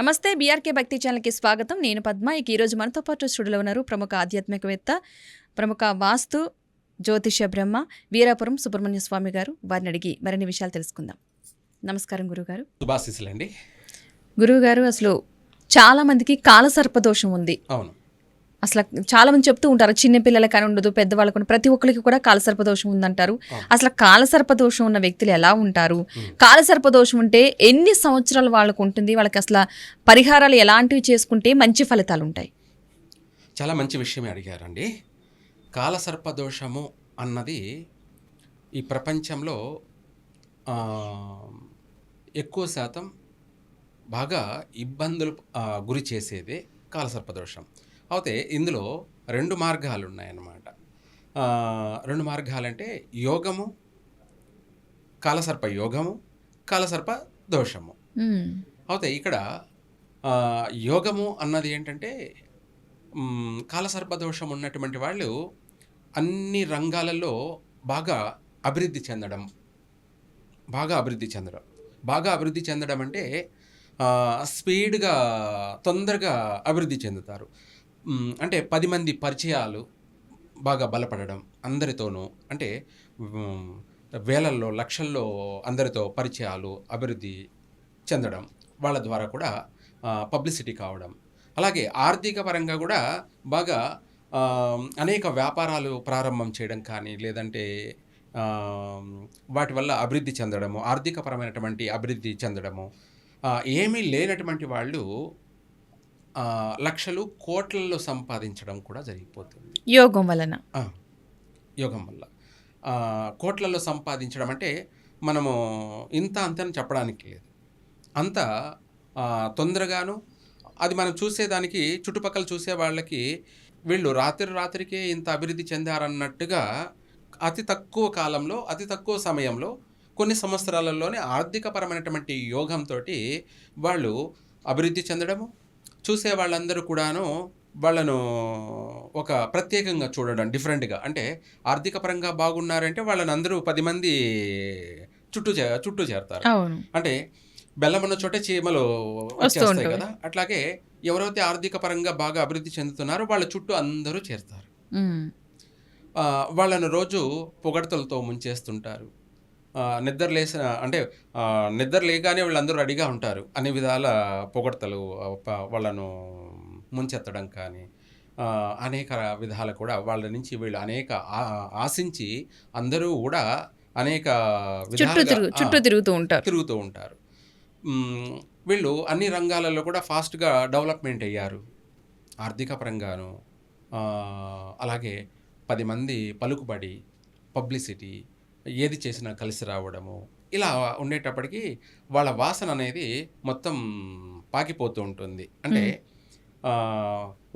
నమస్తే బీఆర్కే భక్తి ఛానల్కి స్వాగతం. నేను పద్మ. ఇక ఈరోజు మనతో పాటు స్టూడియోలో ఉన్నారు ప్రముఖ ఆధ్యాత్మికవేత్త ప్రముఖ వాస్తు జ్యోతిష బ్రహ్మ వీరాపురం సుబ్రహ్మణ్య స్వామి గారు. వారిని అడిగి మరిన్ని విషయాలు తెలుసుకుందాం. నమస్కారం గురుగారు. శుభాశీస్సులండి. గురువుగారు అసలు చాలా మందికి కాలసర్పదోషం ఉంది. అవును. అసలు చాలా మంది చెప్తూ ఉంటారు చిన్న పిల్లలకి అని ఉండదు పెద్దవాళ్ళకు. ప్రతి ఒక్కరికి కూడా కాలసర్పదోషం ఉందంటారు. అవును. అసలు కాలసర్పదోషం ఉన్న వ్యక్తులు ఎలా ఉంటారు? కాలసర్పదోషం ఉంటే ఎన్ని సంవత్సరాలు వాళ్ళకు ఉంటుంది? వాళ్ళకి అసలు పరిహారాలు ఎలాంటివి చేసుకుంటే మంచి ఫలితాలు ఉంటాయి? చాలా మంచి విషయమే అడిగారండి. కాలసర్పదోషము అన్నది ఈ ప్రపంచంలో ఎక్కువ శాతం బాగా ఇబ్బందులు గురి చేసేదే కాలసర్పదోషం అయితే ఇందులో రెండు మార్గాలు ఉన్నాయన్నమాట రెండు మార్గాలంటే యోగము కాలసర్ప యోగము కాలసర్ప దోషము. అయితే ఇక్కడ యోగము అన్నది ఏంటంటే మ్, కాలసర్పదోషం ఉన్నటువంటి వాళ్ళు అన్ని రంగాలలో బాగా అభివృద్ధి చెందడం బాగా అభివృద్ధి చెందడం. బాగా అభివృద్ధి చెందడం అంటే స్పీడ్గా తొందరగా అభివృద్ధి చెందుతారు. అంటే పది మంది పరిచయాలు బాగా బలపడడం అందరితోనూ అంటే వేలల్లో లక్షల్లో అందరితో పరిచయాలు అభివృద్ధి చెందడం వాళ్ళ ద్వారా కూడా పబ్లిసిటీ కావడం. అలాగే ఆర్థిక పరంగా కూడా బాగా అనేక వ్యాపారాలు ప్రారంభం చేయడం కానీ లేదంటే వాటి వల్ల అభివృద్ధి చెందడము ఆర్థికపరమైనటువంటి అభివృద్ధి చెందడము ఏమీ లేనటువంటి వాళ్ళు లక్షలు కోట్లలో సంపాదించడం కూడా జరిగిపోతుంది. యోగం వలన. యోగం వల్ల. కోట్లలో సంపాదించడం అంటే మనము ఇంత అంతని చెప్పడానికి లేదు. అంత తొందరగాను అది మనం చూసేదానికి చుట్టుపక్కల చూసే వాళ్ళకి వీళ్ళు రాత్రి రాత్రికే ఇంత అభివృద్ధి చెందారన్నట్టుగా అతి తక్కువ కాలంలో అతి తక్కువ సమయంలో కొన్ని సంవత్సరాలలోనే ఆర్థికపరమైనటువంటి యోగంతో వాళ్ళు అభివృద్ధి చెందడము చూసే వాళ్ళందరూ కూడాను వాళ్ళను ఒక ప్రత్యేకంగా చూడడం డిఫరెంట్గా. అంటే ఆర్థిక పరంగా బాగున్నారంటే వాళ్ళని అందరూ పది మంది చుట్టూ చే చుట్టూ చేరతారు. అంటే బెల్లం ఉన్న చోటే చీమలు వచ్చేస్తాయి. కదా. అట్లాగే ఎవరైతే ఆర్థిక పరంగా బాగా అభివృద్ధి చెందుతున్నారో వాళ్ళ చుట్టూ అందరూ చేరుతారు. వాళ్ళను రోజు పొగడతలతో ముంచేస్తుంటారు. నిద్ర లేసిన అంటే నిద్ర లేగానే వీళ్ళందరూ రెడీగా ఉంటారు. అన్ని విధాల పొగడతలు వాళ్ళను ముంచెత్తడం కానీ అనేక విధాలు కూడా వాళ్ళ నుంచి వీళ్ళు అనేక ఆశించి అందరూ కూడా అనేక చుట్టూ చుట్టూ తిరుగుతూ ఉంటారు. తిరుగుతూ ఉంటారు. వీళ్ళు అన్ని రంగాలలో కూడా ఫాస్ట్గా డెవలప్మెంట్ అయ్యారు. ఆర్థిక పరంగాను అలాగే పది మంది పలుకుబడి పబ్లిసిటీ ఏది చేసినా కలిసి రావడము ఇలా ఉండేటప్పటికి వాళ్ళ వాసన అనేది మొత్తం పాకిపోతూ ఉంటుంది. అంటే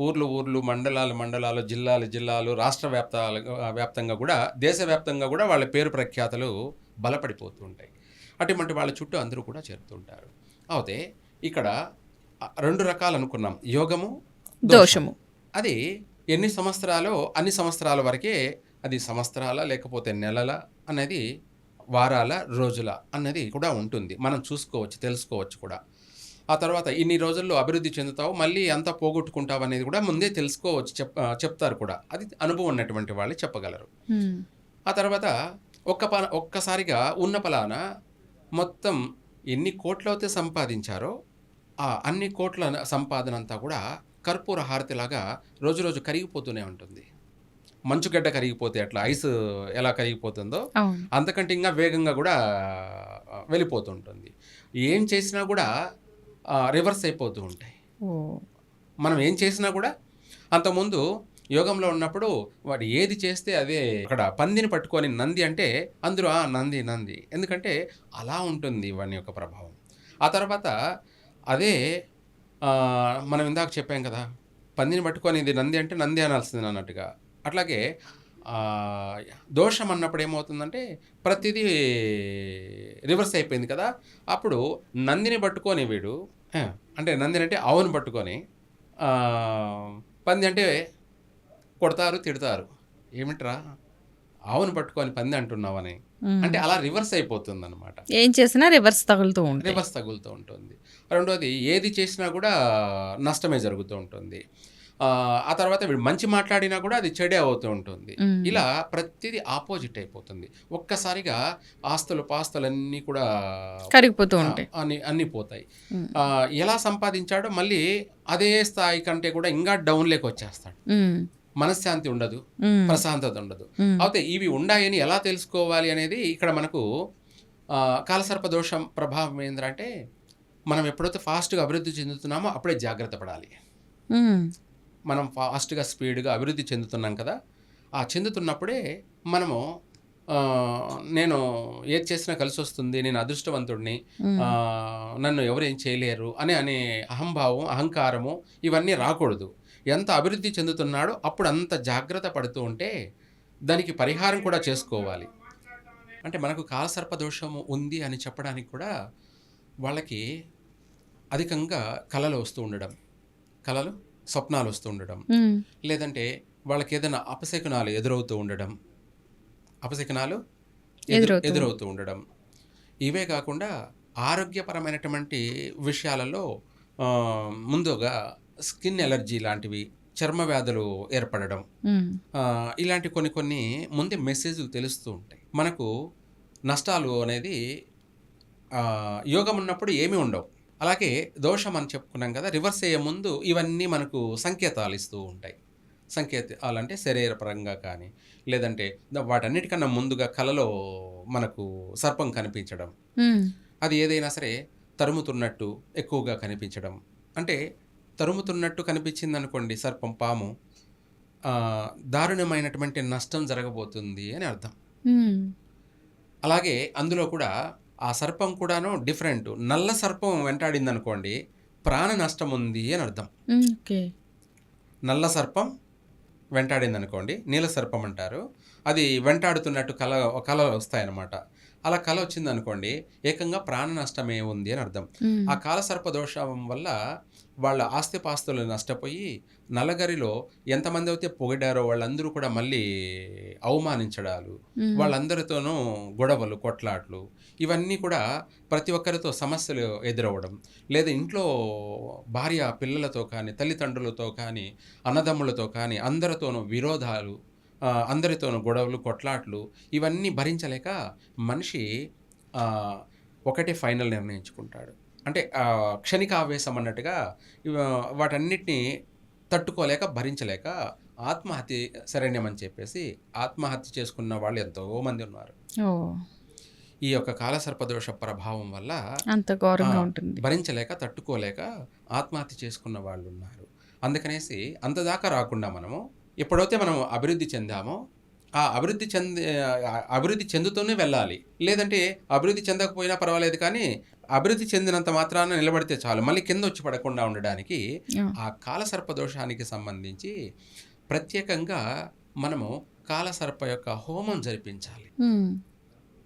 ఊర్లు ఊర్లు మండలాలు మండలాలు జిల్లాలు జిల్లాలు రాష్ట్ర వ్యాప్తాలు వ్యాప్తంగా కూడా దేశవ్యాప్తంగా కూడా వాళ్ళ పేరు ప్రఖ్యాతలు బలపడిపోతూ ఉంటాయి. అటువంటి వాళ్ళ చుట్టూ అందరూ కూడా చేరుతుంటారు. అయితే ఇక్కడ రెండు రకాలు అనుకున్నాం. యోగము దోషము. అది ఎన్ని సంవత్సరాలు అన్ని సంవత్సరాల వరకే అది సంవత్సరాల లేకపోతే నెలల అనేది వారాల రోజుల అన్నది కూడా ఉంటుంది. మనం చూసుకోవచ్చు తెలుసుకోవచ్చు కూడా. ఆ తర్వాత ఇన్ని రోజుల్లో అభివృద్ధి చెందుతావు మళ్ళీ అంతా పోగొట్టుకుంటావు అనేది కూడా ముందే తెలుసుకోవచ్చు చెప్ చెప్తారు కూడా. అది అనుభవం ఉన్నటువంటి వాళ్ళు చెప్పగలరు. ఆ తర్వాత ఒక్క ప ఒక్కసారిగా ఉన్న పలాన మొత్తం ఎన్ని కోట్లయితే సంపాదించారో ఆ అన్ని కోట్ల సంపాదన అంతా కూడా కర్పూర హారతిలాగా రోజు రోజు కరిగిపోతూనే ఉంటుంది. మంచుగడ్డ కరిగిపోతే అట్లా ఐస్ ఎలా కరిగిపోతుందో అంతకంటే ఇంకా వేగంగా కూడా వెళ్ళిపోతుంటుంది. ఏం చేసినా కూడా రివర్స్ అయిపోతూ ఉంటాయి. మనం ఏం చేసినా కూడా అంతకుముందు యోగంలో ఉన్నప్పుడు వాడు ఏది చేస్తే అదే అక్కడ పందిని పట్టుకొని నంది అంటే అందరూ "ఆ, నంది నంది. ఎందుకంటే అలా ఉంటుంది వాని యొక్క ప్రభావం. ఆ తర్వాత అదే మనం ఇందాక చెప్పాం కదా పందిని పట్టుకొని ఇది నంది అంటే నంది అనాల్సింది అన్నట్టుగా. అట్లాగే దోషం అన్నప్పుడు ఏమవుతుందంటే ప్రతిదీ రివర్స్ అయిపోయింది కదా. అప్పుడు నందిని పట్టుకొని వీడు అంటే నందిని అంటే ఆవును పట్టుకొని పంది అంటే కొడతారు తిడతారు. ఏమిట్రా? ఆవును పట్టుకొని పంది అంటున్నావని. అంటే అలా రివర్స్ అయిపోతుంది అనమాట ఏం చేసినా రివర్స్ తగులుతూ ఉంటాయి రివర్స్ తగులుతూ ఉంటుంది. రెండోది ఏది చేసినా కూడా నష్టమే జరుగుతూ ఉంటుంది. ఆ, తర్వాత వీడు మంచి మాట్లాడినా కూడా అది చెడే అవుతూ ఉంటుంది. ఇలా ప్రతిదీ ఆపోజిట్ అయిపోతుంది ఒక్కసారిగా ఆస్తులు పాస్తులన్నీ కూడా కరిగిపోతూ ఉంటాయి అన్ని అన్ని పోతాయి ఎలా సంపాదించాడో మళ్ళీ అదే స్థాయి కంటే కూడా ఇంకా డౌన్లోకి వచ్చేస్తాడు. మనశ్శాంతి ఉండదు. ప్రశాంతత ఉండదు. అయితే ఇవి ఉన్నాయని ఎలా తెలుసుకోవాలి అనేది ఇక్కడ మనకు కాలసర్ప దోషం ప్రభావం ఏంటంటే మనం ఎప్పుడైతే ఫాస్ట్గా అభివృద్ధి చెందుతున్నామో అప్పుడే జాగ్రత్త పడాలి. మనం ఫాస్ట్గా స్పీడ్గా అభివృద్ధి చెందుతున్నాం కదా ఆ చెందుతున్నప్పుడే మనము నేను ఏది చేసినా కలిసి వస్తుంది నేను అదృష్టవంతుడిని నన్ను ఎవరు ఏం చేయలేరు అని అనే అహంభావం అహంకారము ఇవన్నీ రాకూడదు. ఎంత అభివృద్ధి చెందుతున్నాడో అప్పుడు అంత జాగ్రత్త పడుతూ ఉంటే దానికి పరిహారం కూడా చేసుకోవాలి. అంటే మనకు కాలసర్ప దోషము ఉంది అని చెప్పడానికి కూడా వాళ్ళకి అధికంగా కళలు వస్తూ ఉండడం. కళలు? స్వప్నాలు వస్తూ ఉండడం. లేదంటే వాళ్ళకి ఏదైనా అపశకునాలు ఎదురవుతూ ఉండడం. అపశకునాలు ఎదురు- ఎదురవుతూ ఉండడం. ఇవే కాకుండా ఆరోగ్యపరమైనటువంటి విషయాలలో ముందుగా స్కిన్ ఎలర్జీ లాంటివి చర్మ వ్యాధులు ఏర్పడడం. ఇలాంటి కొన్ని కొన్ని ముందే మెసేజ్లు తెలుస్తూ ఉంటాయి. మనకు నష్టాలు అనేది యోగం ఉన్నప్పుడు ఏమీ ఉండవు. అలాగే దోషం అని చెప్పుకున్నాం కదా రివర్స్ అయ్యే ముందు ఇవన్నీ మనకు సంకేతాలు ఇస్తూ ఉంటాయి సంకేతాలు అంటే శరీరపరంగా కానీ లేదంటే వాటన్నిటికన్నా ముందుగా కలలో మనకు సర్పం కనిపించడం. అది ఏదైనా సరే తరుముతున్నట్టు ఎక్కువగా కనిపించడం అంటే తరుముతున్నట్టు కనిపించింది అనుకోండి సర్పం పాము దారుణమైనటువంటి నష్టం జరగబోతుంది అని అర్థం. అలాగే అందులో కూడా ఆ సర్పం కూడాను డిఫరెంట్. నల్ల సర్పం వెంటాడింది అనుకోండి ప్రాణ నష్టం ఉంది అని అర్థం. నల్ల సర్పం వెంటాడింది అనుకోండి నీల సర్పం అంటారు. అది వెంటాడుతున్నట్టు కళ కళ వస్తాయన్నమాట. అలా కళ వచ్చింది అనుకోండి ఏకంగా ప్రాణ నష్టమే ఉంది అని అర్థం. ఆ కాలసర్ప దోషం వల్ల వాళ్ళ ఆస్తిపాస్తులు నష్టపోయి నల్లగరిలో ఎంతమంది అయితే పొగిడారో వాళ్ళందరూ కూడా మళ్ళీ అవమానించడాలు. వాళ్ళందరితోనూ గొడవలు కొట్లాట్లు ఇవన్నీ కూడా ప్రతి ఒక్కరితో సమస్యలు ఎదురవ్వడం లేదా ఇంట్లో భార్య పిల్లలతో కానీ తల్లిదండ్రులతో కానీ అన్నదమ్ములతో కానీ అందరితోనూ విరోధాలు అందరితోనూ గొడవలు కొట్లాట్లు ఇవన్నీ భరించలేక మనిషి ఒకటే ఫైనల్ నిర్ణయించుకుంటాడు అంటే క్షణిక ఆవేశం అన్నట్టుగా వాటన్నిటిని తట్టుకోలేక భరించలేక ఆత్మహత్య శరణ్యం అని చెప్పేసి ఆత్మహత్య చేసుకున్న వాళ్ళు ఎంతో మంది ఉన్నారు ఈ యొక్క కాలసర్పదోష ప్రభావం వల్ల అంత ఘోరంగా ఉంటుంది. భరించలేక తట్టుకోలేక ఆత్మహత్య చేసుకున్న వాళ్ళు ఉన్నారు. అందుకనేసి అంతదాకా రాకుండా మనము ఎప్పుడైతే మనం అభివృద్ధి చెందామో ఆ అభివృద్ధి చెంది అభివృద్ధి చెందుతూనే వెళ్ళాలి. లేదంటే అభివృద్ధి చెందకపోయినా పర్వాలేదు కానీ అభివృద్ధి చెందినంత మాత్రాన నిలబడితే చాలు. మళ్ళీ కింద వచ్చి పడకుండా ఉండడానికి ఆ. ఆ కాలసర్ప దోషానికి సంబంధించి ప్రత్యేకంగా మనము కాలసర్ప యొక్క హోమం జరిపించాలి.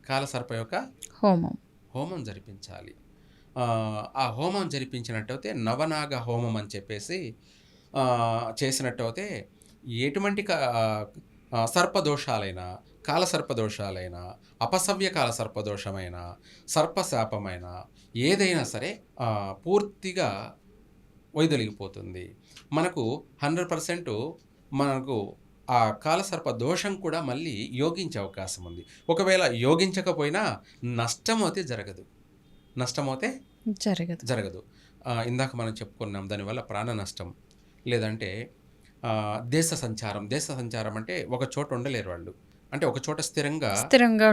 కాలసర్ప యొక్క హోమం. హోమం జరిపించాలి. ఆ, హోమం జరిపించినట్టయితే నవనాగ హోమం అని చెప్పేసి చేసినట్టయితే ఎటువంటి సర్పదోషాలైనా కాలసర్పదోషాలైనా అపసవ్య కాల సర్పదోషమైన సర్పశాపమైన ఏదైనా సరే పూర్తిగా వైదొలిగిపోతుంది. మనకు హండ్రెడ్ పర్సెంట్ మనకు ఆ కాలసర్ప దోషం కూడా మళ్ళీ యోగించే అవకాశం ఉంది. ఒకవేళ యోగించకపోయినా నష్టం అయితే జరగదు. నష్టం అయితే జరగదు. జరగదు ఇందాక మనం చెప్పుకున్నాం దానివల్ల ప్రాణ నష్టం లేదంటే దేశ సంచారం. దేశ సంచారం అంటే ఒక చోట ఉండలేరు వాళ్ళు. అంటే ఒక చోట స్థిరంగా స్థిరంగా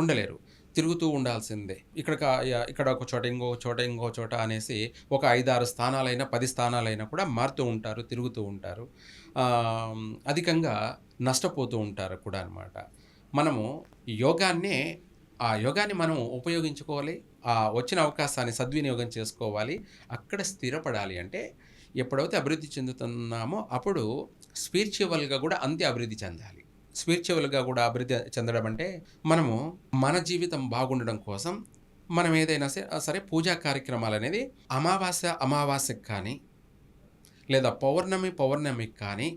ఉండలేరు. తిరుగుతూ ఉండాల్సిందే. ఇక్కడ ఇక్కడ ఒక చోట ఇంకో చోట ఇంకో చోట అనేసి ఒక ఐదారు స్థానాలైనా పది స్థానాలైనా కూడా మారుతూ ఉంటారు తిరుగుతూ ఉంటారు. అధికంగా నష్టపోతూ ఉంటారు కూడా అన్నమాట. మనము యోగాన్నే ఆ యోగాన్ని మనం ఉపయోగించుకోవాలి ఆ వచ్చిన అవకాశాన్ని సద్వినియోగం చేసుకోవాలి అక్కడ స్థిరపడాలి అంటే ఎప్పుడైతే అభివృద్ధి చెందుతున్నామో అప్పుడు స్పిరిచువల్గా కూడా అంతే అభివృద్ధి చెందాలి. స్పిరిచువల్గా కూడా అభివృద్ధి చెందడం అంటే మనము మన జీవితం బాగుండడం కోసం మనం ఏదైనా సరే సరే పూజా కార్యక్రమాలు అనేది అమావాస్య అమావాస్యకి కానీ లేదా పౌర్ణమి పౌర్ణమికి కానీ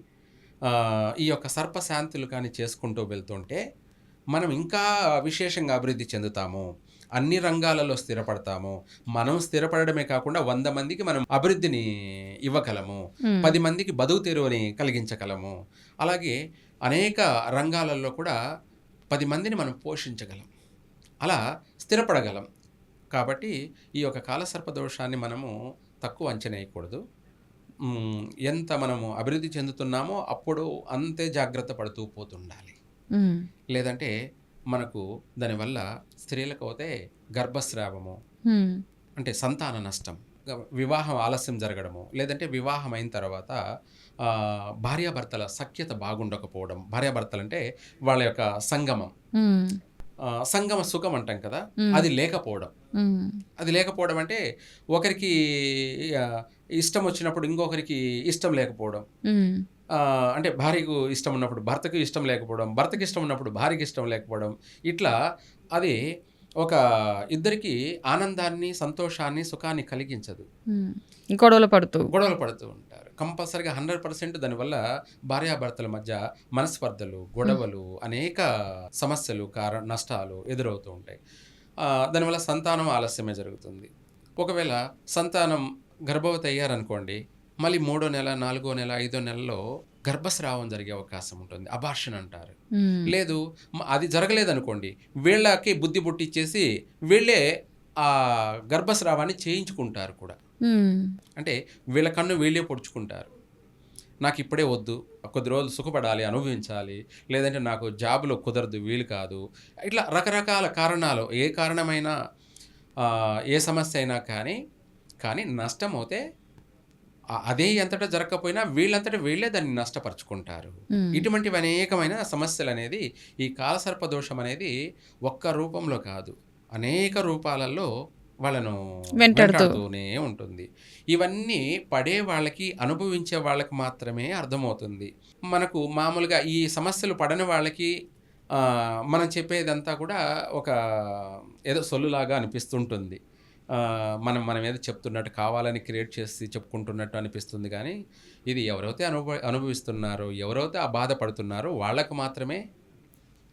ఈ యొక్క సర్పశాంతులు కానీ చేసుకుంటూ వెళ్తుంటే మనం ఇంకా విశేషంగా అభివృద్ధి చెందుతాము. అన్ని రంగాలలో స్థిరపడతాము. మనం స్థిరపడమే కాకుండా వంద మందికి మనం అభివృద్ధిని ఇవ్వగలము. పది మందికి బతుకు తెరువుని కలిగించగలము. అలాగే అనేక రంగాలలో కూడా పది మందిని మనం పోషించగలం. అలా స్థిరపడగలం. కాబట్టి ఈ యొక్క కాలసర్ప దోషాన్ని మనము తక్కువ అంచనా వేయకూడదు. ఎంత మనము అభివృద్ధి చెందుతున్నామో అప్పుడు అంతే జాగ్రత్త పడుతూ పోతుండాలి. లేదంటే మనకు దానివల్ల స్త్రీలకు అయితే గర్భస్రావము అంటే సంతాన నష్టం. వివాహం ఆలస్యం జరగడము. లేదంటే వివాహం అయిన తర్వాత భార్యాభర్తల సఖ్యత బాగుండకపోవడం. భార్యాభర్తలు అంటే వాళ్ళ యొక్క సంగమం. సంగమ సుఖం అంటాం కదా? అది లేకపోవడం. అది లేకపోవడం అంటే ఒకరికి ఇష్టం వచ్చినప్పుడు ఇంకొకరికి ఇష్టం లేకపోవడం. అంటే భార్యకు ఇష్టం ఉన్నప్పుడు భర్తకు ఇష్టం లేకపోవడం భర్తకి ఇష్టం ఉన్నప్పుడు భార్యకి ఇష్టం లేకపోవడం ఇట్లా అది ఒక ఇద్దరికి ఆనందాన్ని సంతోషాన్ని సుఖాన్ని కలిగించదు. గొడవలు పడుతూ. గొడవలు పడుతూ ఉంటారు. కంపల్సరిగా హండ్రెడ్ పర్సెంట్ దానివల్ల భార్యాభర్తల మధ్య మనస్పర్ధలు గొడవలు అనేక సమస్యలు కార నష్టాలు ఎదురవుతూ ఉంటాయి. దానివల్ల సంతానం ఆలస్యమే జరుగుతుంది. ఒకవేళ సంతానం గర్భవతి అయ్యారనుకోండి మళ్ళీ మూడో నెల నాలుగో నెల ఐదో నెలలో గర్భస్రావం జరిగే అవకాశం ఉంటుంది. అబార్షన్ అంటారు. లేదు అది జరగలేదనుకోండి. వీళ్ళకి బుద్ధి పుట్టిచ్చేసి వీళ్ళే ఆ గర్భస్రావాన్ని చేయించుకుంటారు కూడా. అంటే వీళ్ళ కన్ను వీళ్ళే పొడుచుకుంటారు. నాకు ఇప్పుడే వద్దు కొద్ది రోజులు సుఖపడాలి అనుభవించాలి లేదంటే నాకు జాబులో కుదరదు వీలు కాదు. ఇట్లా రకరకాల కారణాలు ఏ కారణమైనా ఏ సమస్య అయినా కానీ కానీ నష్టం అవుతే అదే ఎంతటా జరగకపోయినా వీళ్ళంతటా వీళ్ళే దాన్ని నష్టపరుచుకుంటారు. ఇటువంటివి అనేకమైన సమస్యలు అనేది ఈ కాలసర్ప దోషం అనేది ఒక్క రూపంలో కాదు. అనేక రూపాలలో వాళ్ళను వెంటాడుతూ. వెంటాడుతూనే ఉంటుంది. ఇవన్నీ పడే వాళ్ళకి అనుభవించే వాళ్ళకి మాత్రమే అర్థమవుతుంది. మనకు మామూలుగా ఈ సమస్యలు పడని వాళ్ళకి మనం చెప్పేదంతా కూడా ఒక ఏదో సొల్లులాగా అనిపిస్తుంటుంది. మనం మనం ఏదో చెప్తున్నట్టు కావాలని క్రియేట్ చేసి చెప్పుకుంటున్నట్టు అనిపిస్తుంది కానీ ఇది ఎవరైతే అనుభవ అనుభవిస్తున్నారో ఎవరైతే ఆ బాధపడుతున్నారో వాళ్ళకు మాత్రమే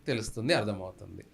తెలుస్తుంది అర్థమవుతుంది.